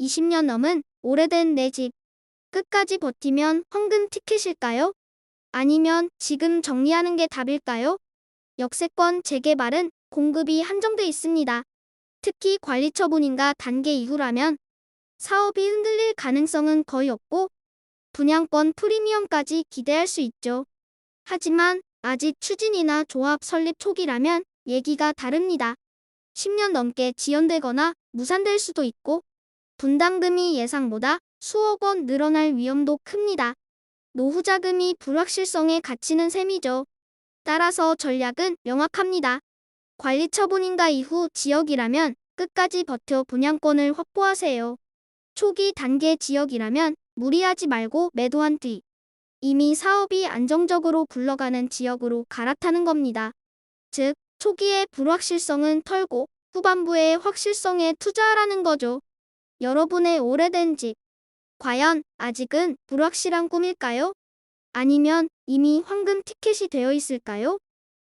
20년 넘은 오래된 내 집. 끝까지 버티면 황금 티켓일까요? 아니면 지금 정리하는 게 답일까요? 역세권 재개발은 공급이 한정돼 있습니다. 특히 관리 처분인가 단계 이후라면 사업이 흔들릴 가능성은 거의 없고 분양권 프리미엄까지 기대할 수 있죠. 하지만 아직 추진이나 조합 설립 초기라면 얘기가 다릅니다. 10년 넘게 지연되거나 무산될 수도 있고 분담금이 예상보다 수억 원 늘어날 위험도 큽니다. 노후 자금이 불확실성에 갇히는 셈이죠. 따라서 전략은 명확합니다. 관리 처분인가 이후 지역이라면 끝까지 버텨 분양권을 확보하세요. 초기 단계 지역이라면 무리하지 말고 매도한 뒤 이미 사업이 안정적으로 굴러가는 지역으로 갈아타는 겁니다. 즉, 초기의 불확실성은 털고 후반부의 확실성에 투자하라는 거죠. 여러분의 오래된 집. 과연 아직은 불확실한 꿈일까요? 아니면 이미 황금 티켓이 되어 있을까요?